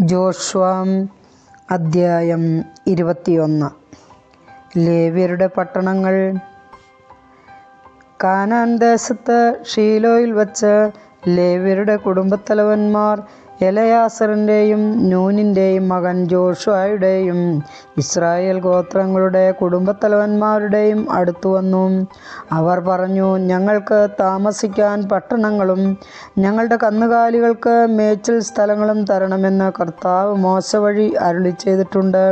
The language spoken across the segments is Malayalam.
ജോഷ്വാം അദ്ധ്യായം ഇരുപത്തിയൊന്ന്. ലേവ്യരുടെ പട്ടണങ്ങൾ. കാനാൻ ദേശത്ത് ഷീലോയിൽ വച്ച് ലേവ്യരുടെ കുടുംബത്തലവന്മാർ എലയാസറിന്റെയും നൂനിന്റെയും മകൻ ജോഷുവായുടെയും ഇസ്രായേൽ ഗോത്രങ്ങളുടെ കുടുംബത്തലവന്മാരുടെയും അടുത്തു വന്നു. അവർ പറഞ്ഞു ഞങ്ങൾക്ക് താമസിക്കാൻ പട്ടണങ്ങളും ഞങ്ങളുടെ കന്നുകാലികൾക്ക് മേച്ചിൽ സ്ഥലങ്ങളും തരണമെന്ന് കർത്താവ് മോശ വഴി അരുളി ചെയ്തിട്ടുണ്ട്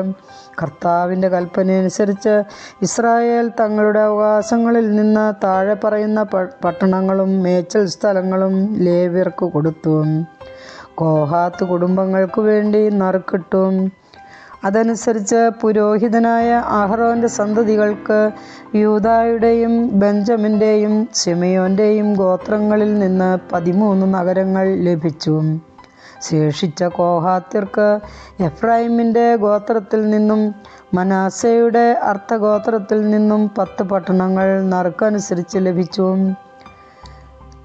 കർത്താവിന്റെ കൽപ്പനയനുസരിച്ച് ഇസ്രായേൽ തങ്ങളുടെ അവകാശങ്ങളിൽ നിന്ന് താഴെ പറയുന്ന പട്ടണങ്ങളും മേച്ചൽ സ്ഥലങ്ങളും ലേവ്യർക്ക് കൊടുത്തു. കോഹാത്ത് കുടുംബങ്ങൾക്ക് വേണ്ടി നറുക്കിട്ടും. അതനുസരിച്ച് പുരോഹിതനായ അഹ്റോന്റെ സന്തതികൾക്ക് യൂതായുടെയും ബെഞ്ചമിന്റെയും സിമിയോന്റെയും ഗോത്രങ്ങളിൽ നിന്ന് പതിമൂന്ന് നഗരങ്ങൾ ലഭിച്ചു. ശേഷിച്ച കോഹാത്യർക്ക് എഫ്രൈമിന്റെ ഗോത്രത്തിൽ നിന്നും മനാസയുടെ അർത്ഥഗോത്രത്തിൽ നിന്നും പത്ത് പട്ടണങ്ങൾ നറുക്കനുസരിച്ച് ലഭിച്ചു.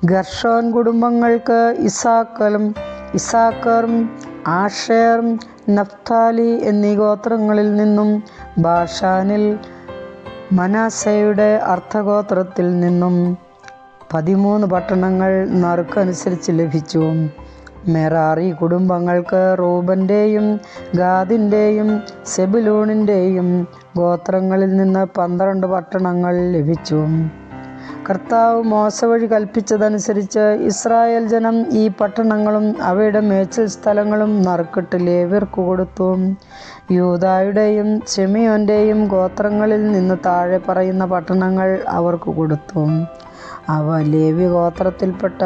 ഗർഷോൻ കുടുംബങ്ങൾക്ക് ഇസാക്കലും ഇസാക്കറും ആഷേറും നഫ്താലി എന്നീ ഗോത്രങ്ങളിൽ നിന്നും ബാഷാനിൽ മനാസയുടെ അർത്ഥഗോത്രത്തിൽ നിന്നും പതിമൂന്ന് പട്ടണങ്ങൾ നറുക്കനുസരിച്ച് ലഭിച്ചു. മെറാറി കുടുംബങ്ങൾക്ക് റൂബന്റെയും ഗാദിന്റെയും സെബിലൂണിന്റെയും ഗോത്രങ്ങളിൽ നിന്ന് പന്ത്രണ്ട് പട്ടണങ്ങൾ ലഭിച്ചു. കർത്താവ് മോശ വഴി കൽപ്പിച്ചതനുസരിച്ച് ഇസ്രായേൽ ജനം ഈ പട്ടണങ്ങളും അവയുടെ മേച്ചിൽ സ്ഥലങ്ങളും നറുക്കിട്ട് ലേവ്യർക്ക് കൊടുത്തു. യൂതായുടെയും ചെമിയോന്റെയും ഗോത്രങ്ങളിൽ നിന്ന് താഴെ പറയുന്ന പട്ടണങ്ങൾ അവർക്ക് കൊടുത്തു. അവ ലേവി ഗോത്രത്തിൽപ്പെട്ട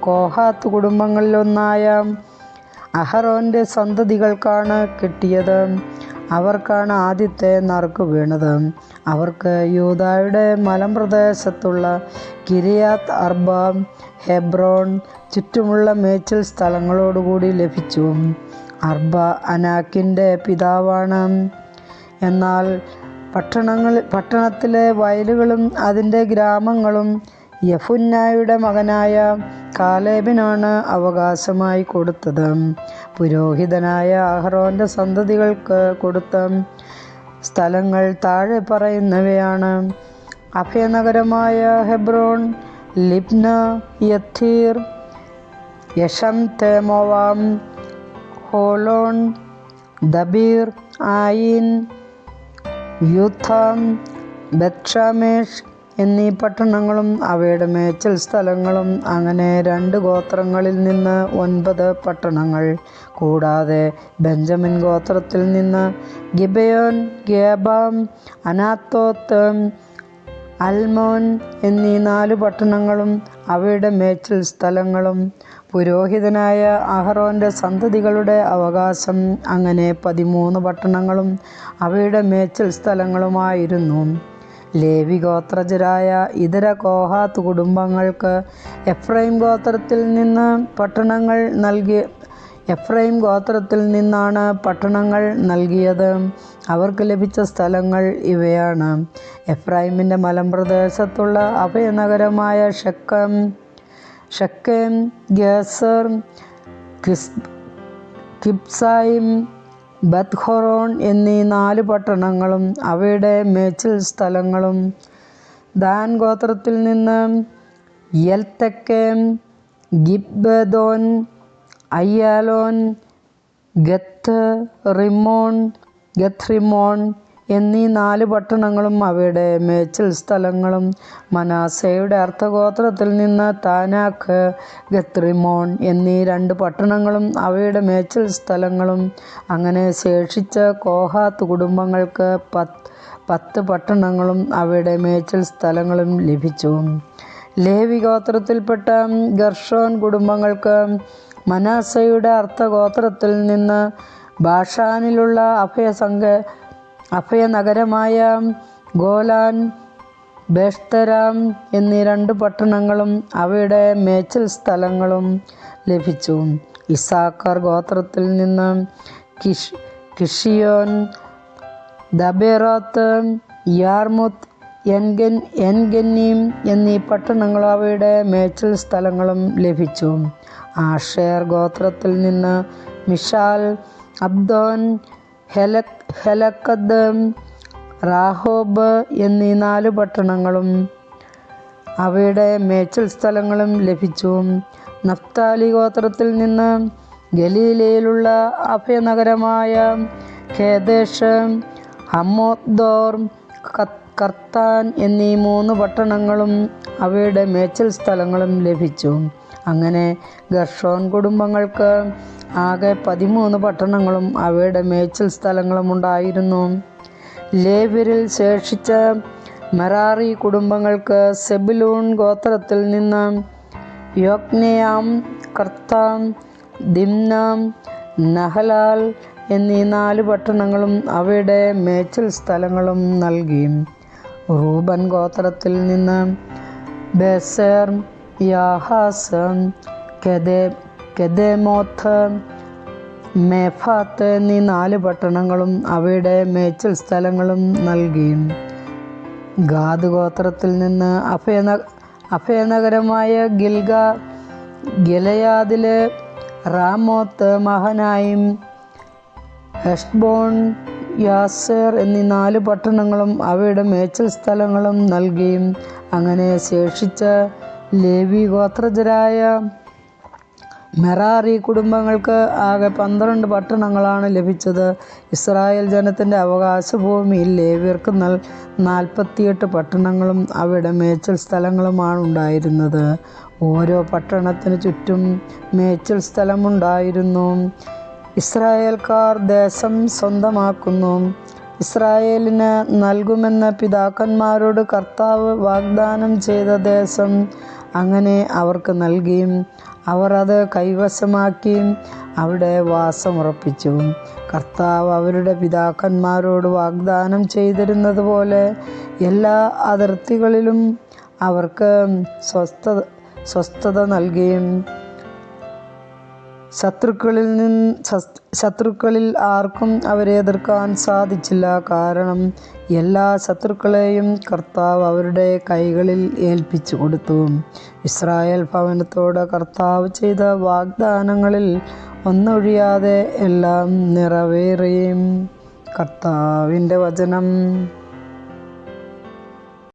കോഹാത്ത് കുടുംബങ്ങളിലൊന്നായ അഹറോന്റെ സന്തതികൾക്കാണ് കിട്ടിയത്. അവർക്കാണ് ആദ്യത്തെ നറുക്ക് വീണത്. അവർക്ക് യൂതായുടെ മലമ്പ്രദേശത്തുള്ള കിരിയാത്ത് അർബ ഹെബ്രോൺ ചുറ്റുമുള്ള മേച്ചിൽ സ്ഥലങ്ങളോടുകൂടി ലഭിച്ചു. അർബ അനാക്കിന്റെ പിതാവാണ്. എന്നാൽ പട്ടണങ്ങൾ പട്ടണത്തിലെ വയലുകളും അതിന്റെ ഗ്രാമങ്ങളും യഫുന്നായുടെ മകനായ കാലേബിനാണ് അവകാശമായി കൊടുത്തത്. പുരോഹിതനായ അഹ്റോന്റെ സന്തതികൾക്ക് കൊടുത്ത സ്ഥലങ്ങൾ താഴെ പറയുന്നവയാണ്. അഭയനഗരമായ Hebron Libnah യത്തീർ യഷം തേമോവാം Holon Debir Ain യൂഥാം ബത്ഷാമേഷ് എന്നീ പട്ടണങ്ങളും അവയുടെ മേച്ചൽ സ്ഥലങ്ങളും അങ്ങനെ രണ്ട് ഗോത്രങ്ങളിൽ നിന്ന് ഒൻപത് പട്ടണങ്ങൾ. കൂടാതെ ബെഞ്ചമിൻ ഗോത്രത്തിൽ നിന്ന് ഗിബയോൻ ഗേബാം അനാത്തോത്ത് അൽമോൻ എന്നീ നാല് പട്ടണങ്ങളും അവയുടെ മേച്ചിൽ സ്ഥലങ്ങളും. പുരോഹിതനായ അഹറോന്റെ സന്തതികളുടെ അവകാശം അങ്ങനെ പതിമൂന്ന് പട്ടണങ്ങളും അവയുടെ മേച്ചിൽ സ്ഥലങ്ങളുമായിരുന്നു. ലേവി ഗോത്രജരായ ഇതര കോഹാത്ത് കുടുംബങ്ങൾക്ക് എഫ്രൈം ഗോത്രത്തിൽ നിന്ന് പട്ടണങ്ങൾ നൽകി എഫ്രൈം ഗോത്രത്തിൽ നിന്നാണ് പട്ടണങ്ങൾ നൽകിയത്. അവർക്ക് ലഭിച്ച സ്ഥലങ്ങൾ ഇവയാണ്. എഫ്രൈമിന്റെ മലമ്പ്രദേശത്തുള്ള അഭയനഗരമായ ഷക്കം ഷെക്കേം ഗേസർ കിസ് കിബ്സായിം ബത്ഹൊറോൺ എന്നീ നാല് പട്ടണങ്ങളും അവയുടെ മേച്ചിൽ സ്ഥലങ്ങളും ദാൻ ഗോത്രത്തിൽ നിന്ന് യൽത്തക്കേം ഗിബ്ബദോൻ അയ്യാലോൻ ഗത്ത് റിമോൺ ഗത്രിമോൺ എന്നീ നാല് പട്ടണങ്ങളും അവയുടെ മേച്ചിൽ സ്ഥലങ്ങളും മനാസയുടെ അർത്ഥഗോത്രത്തിൽ നിന്ന് താനാഖ് ഗത്രിമോൺ എന്നീ രണ്ട് പട്ടണങ്ങളും അവയുടെ മേച്ചിൽ സ്ഥലങ്ങളും. അങ്ങനെ ശേഷിച്ച കോഹാത്ത് കുടുംബങ്ങൾക്ക് പത്ത് പട്ടണങ്ങളും അവയുടെ മേച്ചിൽ സ്ഥലങ്ങളും ലഭിച്ചു. ലേവി ഗോത്രത്തിൽപ്പെട്ട ഗർഷോൻ കുടുംബങ്ങൾക്ക് മനാസയുടെ അർത്ഥഗോത്രത്തിൽ നിന്ന് ബാഷാനിലുള്ള അഭയസംഘ അഭയനഗരമായ ഗോലാൻ ബേഷ്തരാം എന്നീ രണ്ട് പട്ടണങ്ങളും അവയുടെ മേച്ചിൽ സ്ഥലങ്ങളും ലഭിച്ചു. ഇസാക്കർ ഗോത്രത്തിൽ നിന്ന് കിഷ് കിഷിയോൻ ദബേറോത്ത് യാർമുത്ത് എൻഗൻ എൻഗന്നീം എന്നീ പട്ടണങ്ങളും അവയുടെ മേച്ചിൽ സ്ഥലങ്ങളും ലഭിച്ചു. ആഷേർ ഗോത്രത്തിൽ നിന്ന് മിഷാൽ അബ്ദോൻ ഹെലക് ഹെലക്കദ് റാഹോബ് എന്നീ നാല് പട്ടണങ്ങളും അവയുടെ മേച്ചൽ സ്ഥലങ്ങളും ലഭിച്ചു. നഫ്താലി ഗോത്രത്തിൽ നിന്ന് ഗലീലയിലുള്ള അഭയനഗരമായ ഖേദേഷ് ഹമ്മോദോർ കർത്താൻ എന്നീ മൂന്ന് പട്ടണങ്ങളും അവയുടെ മേച്ചൽ സ്ഥലങ്ങളും ലഭിച്ചു. അങ്ങനെ ഗർഷോൻ കുടുംബങ്ങൾക്ക് ആകെ പതിമൂന്ന് പട്ടണങ്ങളും അവയുടെ മേച്ചൽ സ്ഥലങ്ങളും ഉണ്ടായിരുന്നു. ലേവ്യരിൽ ശേഷിച്ച മെറാറി കുടുംബങ്ങൾക്ക് സെബിലൂൺ ഗോത്രത്തിൽ നിന്ന് യോഗ്നയാം കർത്താം ദിംനാം നഹലാൽ എന്നീ നാല് പട്ടണങ്ങളും അവയുടെ മേച്ചൽ സ്ഥലങ്ങളും നൽകി. റൂബൻ ഗോത്രത്തിൽ നിന്ന് ബെസർ യാഹാസ് കെദേ കെദേമോത്ത് മേഫാത്ത് എന്നീ നാല് പട്ടണങ്ങളും അവയുടെ മേച്ചൽ സ്ഥലങ്ങളും നൽകി ഗാദ് ഗോത്രത്തിൽ നിന്ന് അഭയന അഭയനഗരമായ ഗിൽഗ ഗിലയാദിലെ റാമോത്ത് മഹനായും ഹെഷ്ബോൺ യാസേർ എന്നീ നാല് പട്ടണങ്ങളും അവയുടെ മേച്ചൽ സ്ഥലങ്ങളും നൽകി അങ്ങനെ ശേഷിച്ച ലേവി ഗോത്രജരായ മെറാറി കുടുംബങ്ങൾക്ക് ആകെ പന്ത്രണ്ട് പട്ടണങ്ങളാണ് ലഭിച്ചത്. ഇസ്രായേൽ ജനത്തിന്റെ അവകാശ ഭൂമിയിൽ ലേവ്യർക്ക് നൽ നാൽപ്പത്തിയെട്ട് പട്ടണങ്ങളും അവിടെ മേച്ചൽ സ്ഥലങ്ങളുമാണ് ഉണ്ടായിരുന്നത്. ഓരോ പട്ടണത്തിന് ചുറ്റും മേച്ചൽ സ്ഥലമുണ്ടായിരുന്നു. ഇസ്രായേൽക്കാർ ദേശം സ്വന്തമാക്കുന്നു. ഇസ്രായേലിന് നൽകുമെന്ന് പിതാക്കന്മാരോട് കർത്താവ് വാഗ്ദാനം ചെയ്ത ദേശം അങ്ങനെ അവർക്ക് നൽകി അവർ അത് കൈവശമാക്കി അവിടെ വാസമുറപ്പിച്ചു. കർത്താവ് അവരുടെ പിതാക്കന്മാരോട് വാഗ്ദാനം ചെയ്തിരുന്നത് പോലെ എല്ലാ അതിർത്തികളിലും അവർക്ക് സ്വസ്ഥത സ്വസ്ഥത നൽകുകയും ശത്രുക്കളിൽ നിന്ന് ശത്രുക്കളിൽ ആർക്കും അവരെ എതിർക്കാൻ സാധിച്ചില്ല. കാരണം എല്ലാ ശത്രുക്കളെയും കർത്താവ് അവരുടെ കൈകളിൽ ഏൽപ്പിച്ചു കൊടുത്തു. ഇസ്രായേൽ ഭവനത്തോട് കർത്താവ് ചെയ്ത വാഗ്ദാനങ്ങളിൽ ഒന്നൊഴിയാതെ എല്ലാം നിറവേറിയും. കർത്താവിന്റെ വചനം